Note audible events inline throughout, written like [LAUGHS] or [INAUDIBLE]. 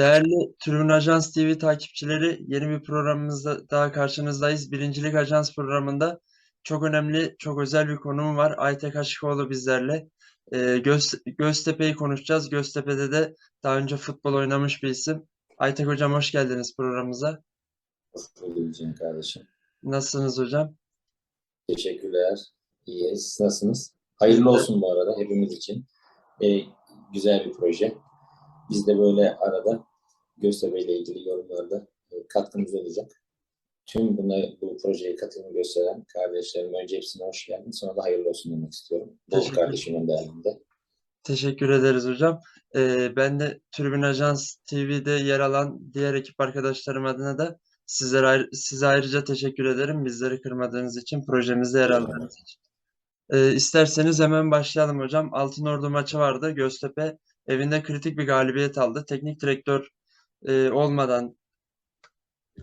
Değerli Tribün Ajans TV takipçileri, yeni bir programımızda daha karşınızdayız. Birincilik Ajans programında çok önemli, çok özel bir konum var. Aytek Aşıkoğlu bizlerle. Ee, Göz, Göztepe'yi konuşacağız. Göztepe'de de daha önce futbol oynamış bir isim. Aytek Hocam hoş geldiniz programımıza. Hoş bulduk kardeşim. Nasılsınız hocam? Teşekkürler. İyiyiz. Nasılsınız? Hayırlı olsun bu arada hepimiz için. Ee, güzel bir proje. Biz de böyle arada Göztepe ile ilgili yorumlarda e, katkımız olacak. Tüm buna, bu projeye katılımı gösteren kardeşlerim önce hepsine hoş geldin. Sonra da hayırlı olsun demek istiyorum. Bol Teşekkür kardeşimin değerinde. Teşekkür ederiz hocam. Ee, ben de Tribün Ajans TV'de yer alan diğer ekip arkadaşlarım adına da sizlere ayrı- size ayrıca teşekkür ederim. Bizleri kırmadığınız için, projemizde yer aldığınız için. Ee, isterseniz hemen başlayalım hocam. Altınordu maçı vardı. Göztepe evinde kritik bir galibiyet aldı. Teknik direktör e, olmadan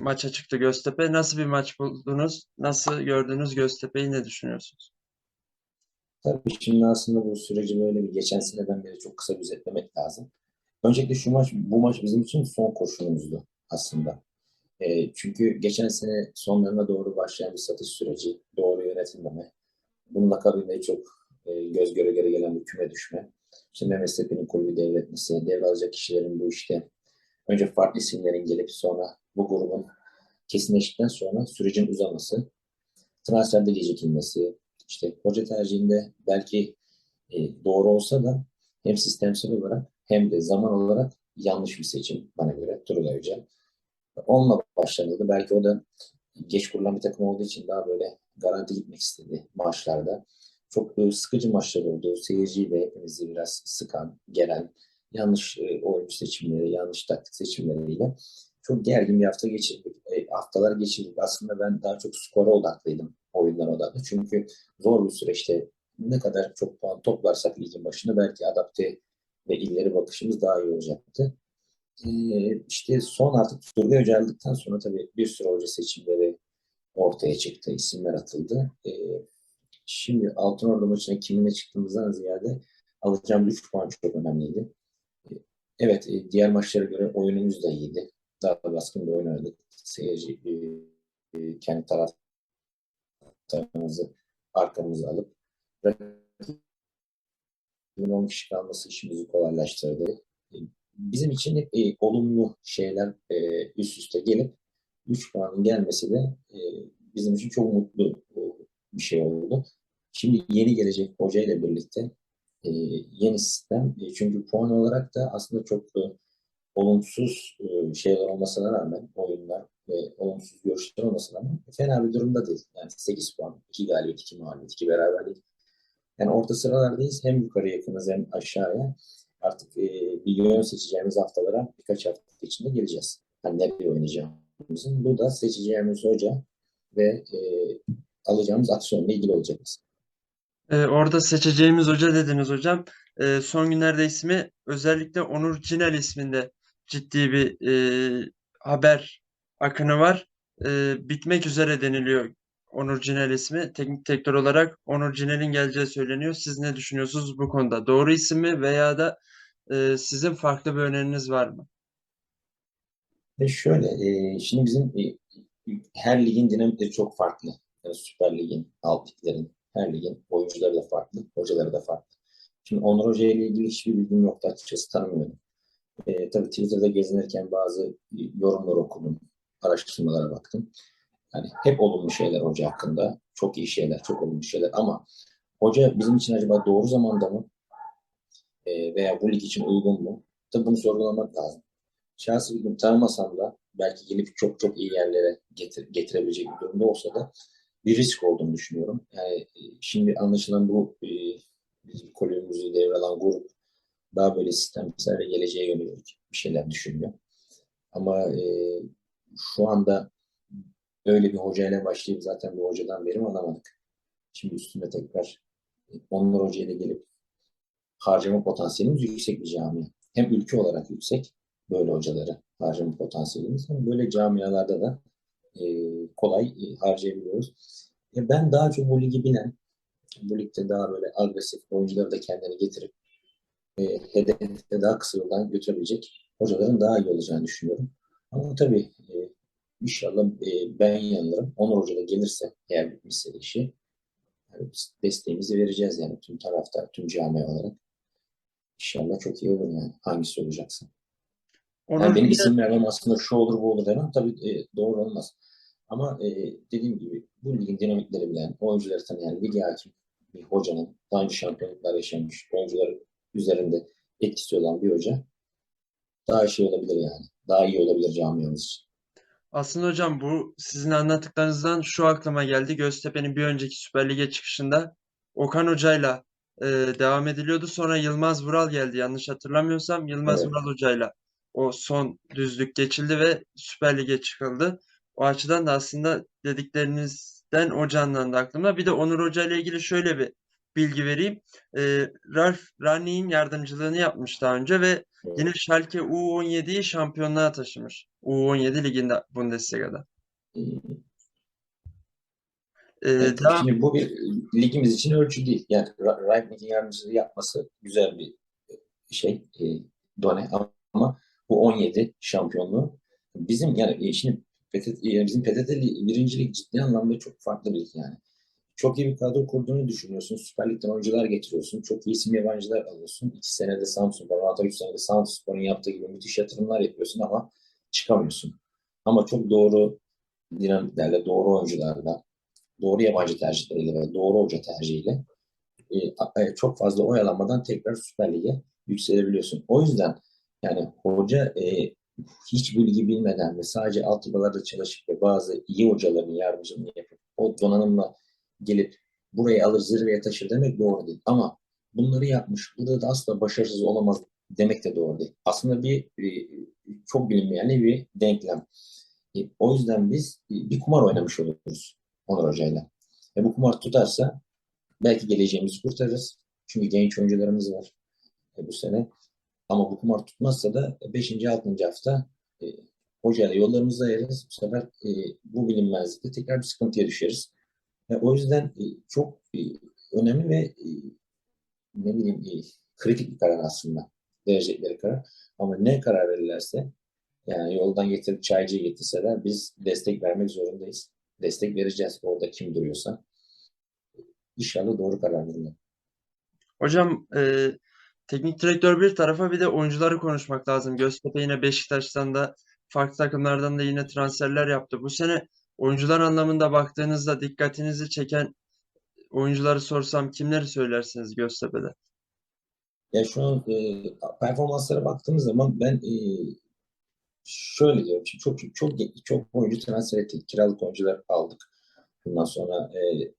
maça çıktı Göztepe. Nasıl bir maç buldunuz? Nasıl gördünüz Göztepe'yi? Ne düşünüyorsunuz? Tabii şimdi aslında bu süreci böyle bir geçen seneden beri çok kısa özetlemek lazım. Öncelikle şu maç, bu maç bizim için son koşulumuzdu aslında. E, çünkü geçen sene sonlarına doğru başlayan bir satış süreci, doğru yönetilmeme, bunun akabinde çok e, göz göre göre gelen bir küme düşme. İşte Mehmet Stepi'nin kulübü devretmesi, devralacak kişilerin bu işte önce farklı isimlerin gelip sonra bu grubun kesinleştikten sonra sürecin uzaması, transferde gecikilmesi, işte hoca tercihinde belki e, doğru olsa da hem sistemsel olarak hem de zaman olarak yanlış bir seçim bana göre Turgay Hoca. Onunla başlanıldı. Belki o da geç kurulan bir takım olduğu için daha böyle garanti gitmek istedi maçlarda. Çok e, sıkıcı maçlar oldu. Seyirciyi de hepimizi biraz sıkan, gelen yanlış e, oyuncu seçimleri, yanlış taktik seçimleriyle çok gergin bir hafta geçirdik. E, haftalar geçirdik. Aslında ben daha çok skora odaklıydım oyundan odaklı. Çünkü zor bir süreçte ne kadar çok puan toplarsak ligin başında belki adapte ve ileri bakışımız daha iyi olacaktı. Ee, işte son artık Turgay Hoca aldıktan sonra tabii bir sürü hoca seçimleri ortaya çıktı, isimler atıldı. Ee, şimdi Altınordu maçına kiminle çıktığımızdan ziyade alacağım 3 puan çok önemliydi. Evet, e, diğer maçlara göre oyunumuz da iyiydi. Daha baskın bir oyun oynadık. Seyirci e, e, kendi taraftarımızı arkamıza alıp rakibin 10 kişi kalması işimizi kolaylaştırdı. Bizim için hep olumlu şeyler üst üste gelip 3 puanın gelmesi de bizim için çok mutlu bir şey oldu. Şimdi yeni gelecek hoca ile birlikte e, yeni sistem e, çünkü puan olarak da aslında çok e, olumsuz e, şeyler olmasına rağmen oyunlar ve olumsuz görüşler olmasına rağmen fena bir durumda değil. Yani 8 puan, 2 galibiyet, 2 mağlubiyet, 2 beraberlik. Yani orta sıralardayız. Hem yukarı yakınız hem aşağıya. Artık e, bir yön seçeceğimiz haftalara birkaç hafta içinde geleceğiz. Hani nereye oynayacağımızın. Bu da seçeceğimiz hoca ve e, alacağımız aksiyonla ilgili olacak. Ee, orada seçeceğimiz hoca dediniz hocam. Ee, son günlerde ismi özellikle Onur Cinel isminde ciddi bir e, haber akını var. Ee, bitmek üzere deniliyor Onur Cinel ismi. Teknik direktör olarak Onur Cinel'in geleceği söyleniyor. Siz ne düşünüyorsunuz bu konuda? Doğru isim mi veya da e, sizin farklı bir öneriniz var mı? Ve şöyle, e, şimdi bizim e, her ligin dinamikleri çok farklı. Yani Süper Lig'in, alt liglerin, her ligin oyuncuları da farklı, hocaları da farklı. Şimdi Onur Hoca ile ilgili hiçbir bilgim yoktu açıkçası tanımıyorum. E, tabii Twitter'da gezinirken bazı yorumlar okudum, araştırmalara baktım. Yani hep olumlu şeyler hoca hakkında. Çok iyi şeyler, çok olumlu şeyler ama hoca bizim için acaba doğru zamanda mı? E, veya bu lig için uygun mu? Tabii bunu sorgulamak lazım. Şahsi bilgim tanımasam da belki gelip çok çok iyi yerlere getir, getirebilecek bir durumda olsa da bir risk olduğunu düşünüyorum. Yani e, şimdi anlaşılan bu e, bizim kulübümüzü devralan grup daha böyle sistemsel ve geleceğe yönelik bir şeyler düşünüyor. Ama e, şu anda öyle bir hocayla başlayıp zaten bu hocadan verim alamadık. Şimdi üstüne tekrar e, Onur Hoca ile gelip harcama potansiyelimiz yüksek bir cami. Hem ülke olarak yüksek böyle hocaları harcama potansiyelimiz hem böyle camialarda da e, kolay e, harcayabiliyoruz. E, ben daha çok bu ligi bilen, bu ligde daha böyle agresif oyuncuları da kendini getirip e, hedefe daha kısa yoldan götürebilecek hocaların daha iyi olacağını düşünüyorum. Ama tabii e, inşallah e, ben yanılırım. Onur Hoca da gelirse eğer bitmişse işi yani desteğimizi vereceğiz yani tüm taraftar, tüm cami olarak. İnşallah çok iyi olur yani hangisi olacaksa. Onur Yani benim Hoca- isim vermem aslında şu olur bu olur demem tabii e, doğru olmaz. Ama e, dediğim gibi bu ligin dinamikleri bilen, oyuncuları tanıyan, ligi hakim bir hocanın daha önce şampiyonluklar yaşamış oyuncular üzerinde etkisi olan bir hoca daha şey olabilir yani. Daha iyi olabilir camiamız için. Aslında hocam bu sizin anlattıklarınızdan şu aklıma geldi. Göztepe'nin bir önceki Süper Lig'e çıkışında Okan Hoca'yla e, devam ediliyordu. Sonra Yılmaz Vural geldi. Yanlış hatırlamıyorsam Yılmaz Evet. Vural Hoca'yla o son düzlük geçildi ve Süper Lig'e çıkıldı. O açıdan da aslında dediklerinizden o canlandı aklımda. Bir de Onur Hoca ile ilgili şöyle bir bilgi vereyim. E, Ralf Rangnick'in yardımcılığını yapmış daha önce ve Yine Schalke U17'yi şampiyonluğa taşımış. U17 liginde Bundesliga'da. Ee, Evet, devam- Şimdi bu bir ligimiz için ölçü değil. Yani Ra- Rangnick'in yardımcılığı yapması güzel bir şey, e, done ama bu 17 şampiyonluğu bizim yani e, şimdi PTT, yani bizim PTT li- birinci lig ciddi anlamda çok farklı bir lig yani. Çok iyi bir kadro kurduğunu düşünüyorsun. Süper Lig'den oyuncular getiriyorsun. Çok iyi isim yabancılar alıyorsun. İki senede Samsun, hatta üç senede Samsunspor'un yaptığı gibi müthiş yatırımlar yapıyorsun ama çıkamıyorsun. Ama çok doğru dinamiklerle, doğru oyuncularla, doğru yabancı tercihleriyle ve doğru hoca tercihiyle e, çok fazla oyalanmadan tekrar Süper Lig'e yükselebiliyorsun. O yüzden yani hoca e, hiç bu ligi bilmeden ve sadece altyapılarda çalışıp ve bazı iyi hocaların yardımcılığını yapıp o donanımla gelip burayı alır zirveye taşır demek doğru değil. Ama bunları yapmış, burada da asla başarısız olamaz demek de doğru değil. Aslında bir e, çok bilinmeyen bir denklem. E, o yüzden biz e, bir kumar oynamış oluyoruz Onur Hoca'yla. Ve bu kumar tutarsa belki geleceğimizi kurtarırız. Çünkü genç oyuncularımız var e, bu sene. Ama bu kumar tutmazsa da 5. 6. hafta e, hocayla yollarımızı ayırırız. Bu sefer e, bu bilinmezlikte tekrar bir sıkıntıya düşeriz. E, o yüzden e, çok e, önemli ve e, ne bileyim e, kritik bir karar aslında. Verecekleri karar. Ama ne karar verirlerse yani yoldan getirip çaycıyı getirseler biz destek vermek zorundayız. Destek vereceğiz orada kim duruyorsa. İnşallah doğru karar verirler. Hocam e, teknik direktör bir tarafa bir de oyuncuları konuşmak lazım. Göztepe yine Beşiktaş'tan da farklı takımlardan da yine transferler yaptı. Bu sene oyuncular anlamında baktığınızda dikkatinizi çeken oyuncuları sorsam kimleri söylersiniz Göztepe'de? Ya şu an e, performanslara baktığımız zaman ben e, şöyle diyorum. Şimdi çok çok çok oyuncu transfer ettik. Kiralık oyuncular aldık. Bundan sonra e,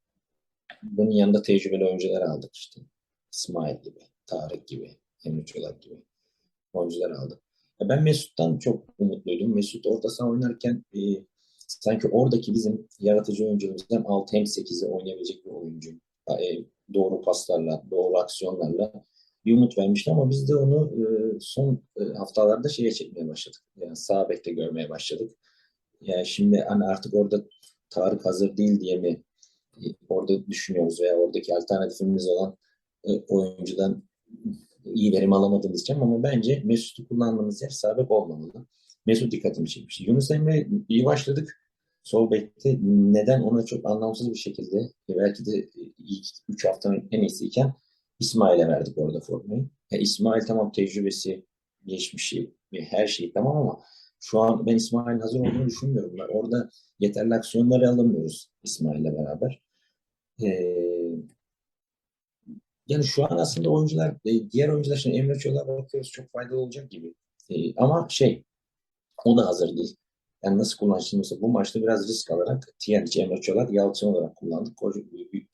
bunun yanında tecrübeli oyuncular aldık işte. İsmail gibi, Tarık gibi, Emre Çolak gibi oyuncular aldık. Ya ben Mesut'tan çok umutluydum. Mesut orta saha oynarken e, sanki oradaki bizim yaratıcı oyuncularımızdan 6 hem 8'i oynayabilecek bir oyuncu. E, doğru paslarla, doğru aksiyonlarla bir umut vermişti ama biz de onu e, son e, haftalarda şeye çekmeye başladık. Yani sağ bekte görmeye başladık. Yani şimdi hani artık orada Tarık hazır değil diye mi e, orada düşünüyoruz veya oradaki alternatifimiz olan e, oyuncudan iyi verim alamadığımız için ama bence Mesut'u kullandığımız yer sağ bek olmamalı. Mesut dikkatimi çekmişti. Yunus Emre iyi başladık. Sol bekte neden ona çok anlamsız bir şekilde e, belki de ilk 3 haftanın en iyisiyken İsmail'e verdik orada formayı. Ya İsmail tamam tecrübesi, geçmişi, her şeyi tamam ama şu an ben İsmail'in hazır olduğunu düşünmüyorum. Orada yeterli aksiyonları alamıyoruz İsmail'le beraber. Ee, yani şu an aslında oyuncular, e, diğer oyuncular şimdi Emre Çolak'a bakıyoruz çok faydalı olacak gibi. Ee, ama şey, o da hazır değil. Yani nasıl kullanışlı bu maçta biraz risk alarak Tiyaniç, Emre Çolak, Yalçın olarak kullandık.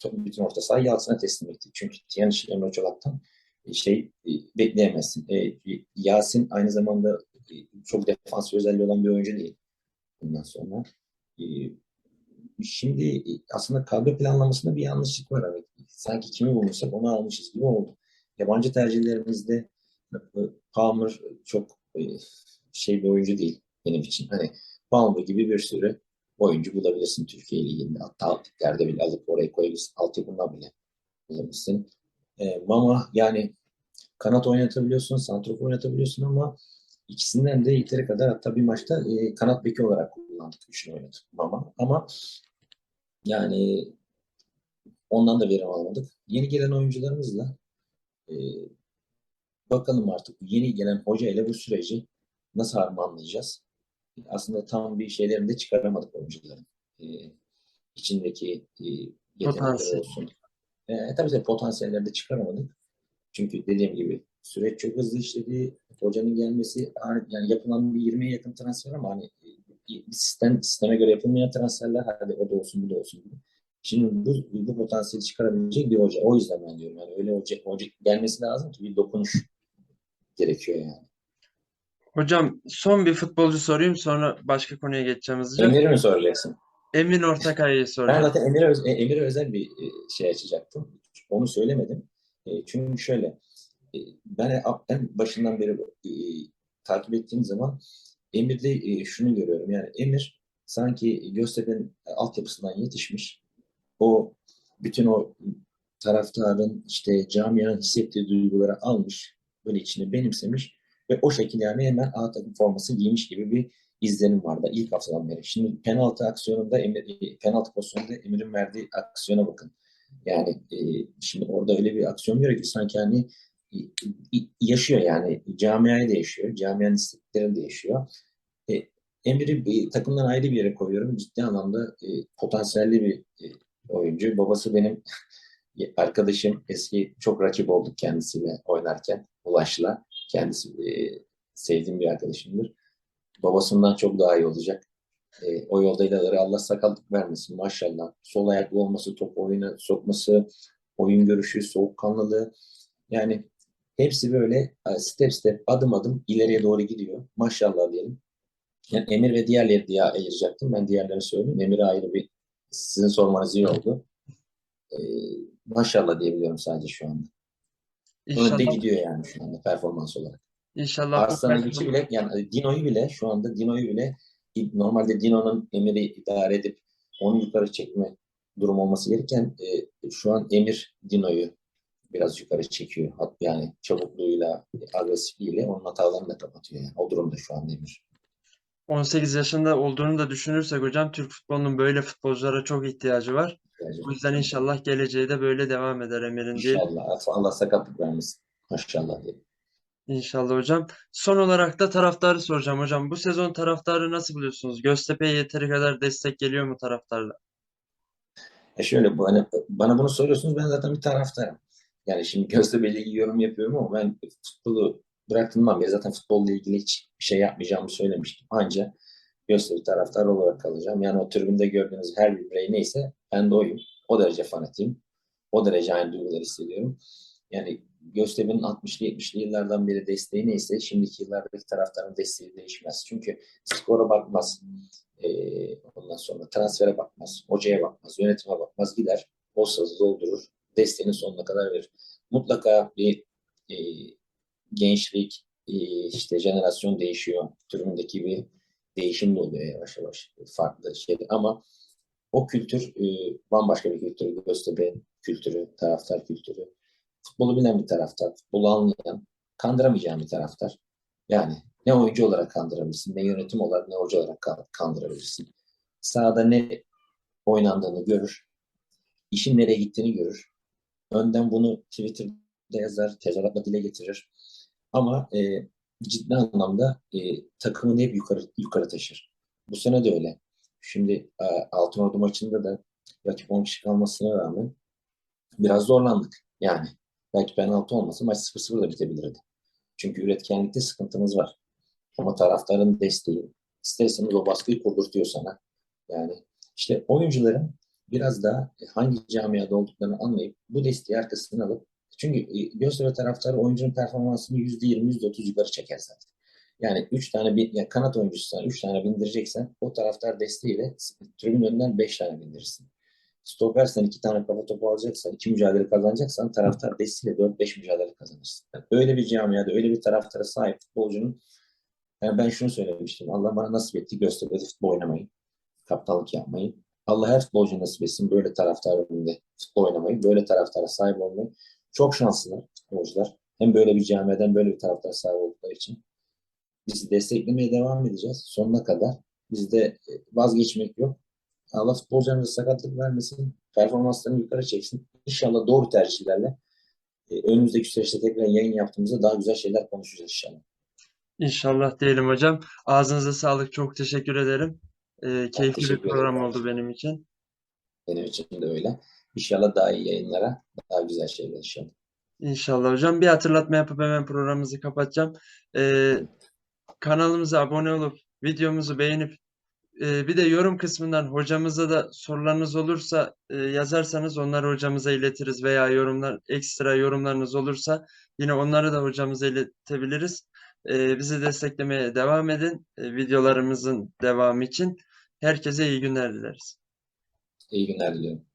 Bütün orta sahayı Yalçın'a teslim ettik. Çünkü Tiyaniç, Emre Çolak'tan e, şey e, bekleyemezsin. E, Yasin aynı zamanda e, çok defansif özelliği olan bir oyuncu değil. Bundan sonra e, şimdi e, aslında kadro planlamasında bir yanlışlık var. Evet. Sanki kimi bulmuşsak onu almışız gibi oldu. Yabancı tercihlerimizde e, Palmer çok e, şey bir oyuncu değil benim için. Hani Palmer gibi bir sürü oyuncu bulabilirsin Türkiye Ligi'nde. Hatta altyapılarda bile alıp oraya koyabilirsin. Altyapından bile bulabilirsin. E, ama yani kanat oynatabiliyorsun, santrof oynatabiliyorsun ama İkisinden de yeteri kadar hatta bir maçta e, kanat beki olarak kullandık. Üçünü oynadık ama, ama yani ondan da verim almadık. Yeni gelen oyuncularımızla e, bakalım artık yeni gelen hoca ile bu süreci nasıl harmanlayacağız? Aslında tam bir şeylerini de çıkaramadık oyuncuların. E, içindeki e, yetenekleri Potansiyel. olsun. E, tabii ki potansiyelleri de çıkaramadık. Çünkü dediğim gibi süreç çok hızlı işledi. Hocanın gelmesi yani yapılan bir 20'ye yakın transfer ama hani bir sistem sisteme göre yapılmayan transferler hadi o da olsun bu da olsun. Şimdi bu, bu potansiyeli çıkarabilecek bir hoca. O yüzden ben diyorum yani öyle hoca, hoca gelmesi lazım ki bir dokunuş gerekiyor yani. Hocam son bir futbolcu sorayım sonra başka konuya geçeceğim hızlıca. Emir'i mi soracaksın? Emin Ortakay'ı Ben soracağım. zaten Emir'e öz- e, Emir'e özel bir e, şey açacaktım. Onu söylemedim. E, Çünkü şöyle e, ben en başından beri takip ettiğim zaman Emir'de şunu görüyorum. Yani Emir sanki Göztepe'nin altyapısından yetişmiş. O bütün o taraftarın işte camianın hissettiği duyguları almış. Böyle içine benimsemiş ve o şekilde yani hemen A takım forması giymiş gibi bir izlenim vardı ilk haftadan beri. Şimdi penaltı aksiyonunda Emir, e, penaltı pozisyonunda Emir'in verdiği aksiyona bakın. Yani e, şimdi orada öyle bir aksiyon görüyor ki sanki hani e, e, yaşıyor yani camiayı da yaşıyor. Camianın isteklerini de yaşıyor. E, Emir'i bir takımdan ayrı bir yere koyuyorum. Ciddi anlamda e, potansiyelli bir e, oyuncu. Babası benim [LAUGHS] arkadaşım. Eski çok rakip olduk kendisiyle oynarken. Ulaş'la. Kendisi e, sevdiğim bir arkadaşımdır. Babasından çok daha iyi olacak. E, o yolda ilerleri Allah sakatlık vermesin maşallah. Sol ayaklı olması, top oyuna sokması, oyun görüşü, soğukkanlılığı. Yani hepsi böyle e, step step, adım adım ileriye doğru gidiyor. Maşallah diyelim. Yani Emir ve diğerleri diye ayıracaktım. Ben diğerlerini söyleyeyim. Emir'e ayrı bir sizin sormanız iyi oldu. Ee, maşallah diyebiliyorum sadece şu anda. Önde İnşallah, gidiyor yani şu anda performans olarak. inşallah Arslan'ın içi bile yani Dino'yu bile şu anda Dino'yu bile normalde Dino'nun Emir'i idare edip onu yukarı çekme durum olması gereken e, şu an Emir Dino'yu biraz yukarı çekiyor. Yani çabukluğuyla, agresifliğiyle onun hatalarını da kapatıyor. Yani. O durumda şu an Emir. 18 yaşında olduğunu da düşünürsek hocam Türk futbolunun böyle futbolculara çok ihtiyacı var. ihtiyacı var. yüzden inşallah geleceği de böyle devam eder Emir'in diye. İnşallah. Allah sakatlık vermesin. Maşallah diyelim. İnşallah hocam. Son olarak da taraftarı soracağım hocam. Bu sezon taraftarı nasıl buluyorsunuz? Göztepe'ye yeteri kadar destek geliyor mu taraftarla? E şöyle bu hani bana bunu soruyorsunuz ben zaten bir taraftarım. Yani şimdi Göztepe ile ilgili yorum yapıyorum ama ben futbolu bıraktığımdan beri zaten futbolla ilgili hiç bir şey yapmayacağımı söylemiştim. Ancak Göztepe taraftarı olarak kalacağım. Yani o tribünde gördüğünüz her bir birey neyse ben de oyum. O derece fanatiyim. O derece aynı duyguları hissediyorum. Yani Göztepe'nin 60'lı 70'li yıllardan beri desteği neyse şimdiki yıllardaki taraftarın desteği değişmez. Çünkü skora bakmaz. Ee, ondan sonra transfere bakmaz. Hocaya bakmaz. Yönetime bakmaz. Gider. O sazı doldurur. Desteğinin sonuna kadar verir. Mutlaka bir e, gençlik, e, işte jenerasyon değişiyor. Türündeki bir değişim de oluyor yavaş yavaş. Farklı şey. Ama o kültür e, bambaşka bir kültür. Göztepe kültürü, taraftar kültürü. Futbolu bilen bir taraftar, futbolu anlayan, kandıramayacağın bir taraftar. Yani ne oyuncu olarak kandırabilirsin, ne yönetim olarak, ne hoca olarak kan- kandırabilirsin. Sahada ne oynandığını görür, işin nereye gittiğini görür. Önden bunu Twitter'da yazar, tezahüratla dile getirir. Ama e, ciddi anlamda e, takımını hep yukarı yukarı taşır. Bu sene de öyle. Şimdi e, Altınordu maçında da rakip 10 kişi kalmasına rağmen biraz zorlandık. Yani belki penaltı olmasa maç 0-0 da bitebilirdi. Çünkü üretkenlikte sıkıntımız var. Ama taraftarın desteği, isterseniz o baskıyı kurdurtuyor sana. Yani işte oyuncuların biraz daha hangi camiada olduklarını anlayıp bu desteği arkasına alıp çünkü e, Göztepe taraftarı oyuncunun performansını %20, %30 yukarı çeker zaten. Yani 3 tane bir yani kanat oyuncusu 3 tane bindireceksen o taraftar desteğiyle tribün önünden 5 tane bindirirsin. Stopersen iki tane kafa topu alacaksan, iki mücadele kazanacaksan taraftar desteğiyle 4-5 mücadele kazanırsın. Yani öyle bir camiada, öyle bir taraftara sahip futbolcunun yani ben şunu söylemiştim. Allah bana nasip etti Göztepe'de futbol oynamayı, kaptanlık yapmayı. Allah her futbolcu nasip etsin böyle taraftar önünde futbol oynamayı, böyle taraftara sahip olmayı. Çok şanslılar futbolcular. Hem böyle bir camiadan böyle bir taraftara sahip oldukları için. Biz desteklemeye devam edeceğiz sonuna kadar. Bizde e, vazgeçmek yok. Allah futbolcularımıza sakatlık vermesin. Performanslarını yukarı çeksin. İnşallah doğru tercihlerle e, önümüzdeki süreçte tekrar yayın yaptığımızda daha güzel şeyler konuşacağız inşallah. İnşallah diyelim hocam. Ağzınıza sağlık. Çok teşekkür ederim. Ee, keyifli bir teşekkür ederim program oldu benim için. Benim için de öyle. İnşallah daha iyi yayınlara, daha güzel şeyler inşallah. İnşallah hocam. Bir hatırlatma yapıp hemen programımızı kapatacağım. Ee, kanalımıza abone olup videomuzu beğenip e, bir de yorum kısmından hocamıza da sorularınız olursa e, yazarsanız onları hocamıza iletiriz veya yorumlar ekstra yorumlarınız olursa yine onları da hocamıza iletebiliriz. E, bizi desteklemeye devam edin. E, videolarımızın devamı için. Herkese iyi günler dileriz. İyi günler diliyorum.